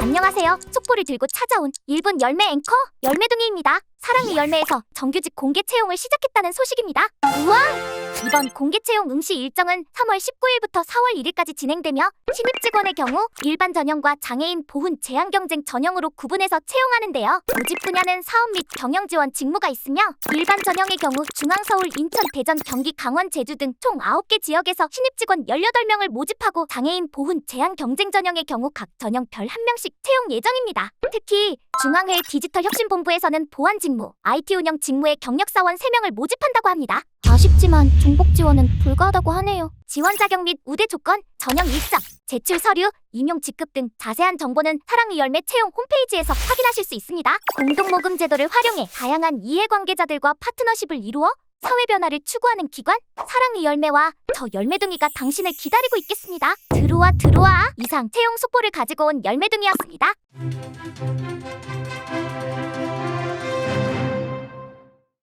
안녕하세요. 촛불을 들고 찾아온 일본 열매 앵커 열매둥이입니다. 사랑의 열매에서 정규직 공개 채용을 시작했다는 소식입니다. 우와! 이번 공개 채용 응시 일정은 3월 19일부터 4월 1일까지 진행되며 신입 직원의 경우 일반 전형과 장애인 보훈 제한 경쟁 전형으로 구분해서 채용하는데요. 모집 분야는 사업 및 경영 지원 직무가 있으며 일반 전형의 경우 중앙 서울, 인천, 대전, 경기, 강원, 제주 등 총 9개 지역에서 신입 직원 18명을 모집하고 장애인 보훈 제한 경쟁 전형의 경우 각 전형 별한 명씩 채용 예정입니다. 특히 중앙회 디지털 혁신본부에서는 보안 직무, IT 운영 직무의 경력 사원 3명을 모집한다고 합니다. 아쉽지만 종복 지원은 불가하다고 하네요. 지원 자격 및 우대 조건, 전형 일정, 제출 서류, 임용 직급 등 자세한 정보는 사랑의 열매 채용 홈페이지에서 확인하실 수 있습니다. 공동 모금 제도를 활용해 다양한 이해관계자들과 파트너십을 이루어 사회 변화를 추구하는 기관 사랑의 열매와 저 열매둥이가 당신을 기다리고 있겠습니다. 들어와 들어와 이상 채용 속보를 가지고 온 열매둥이였습니다.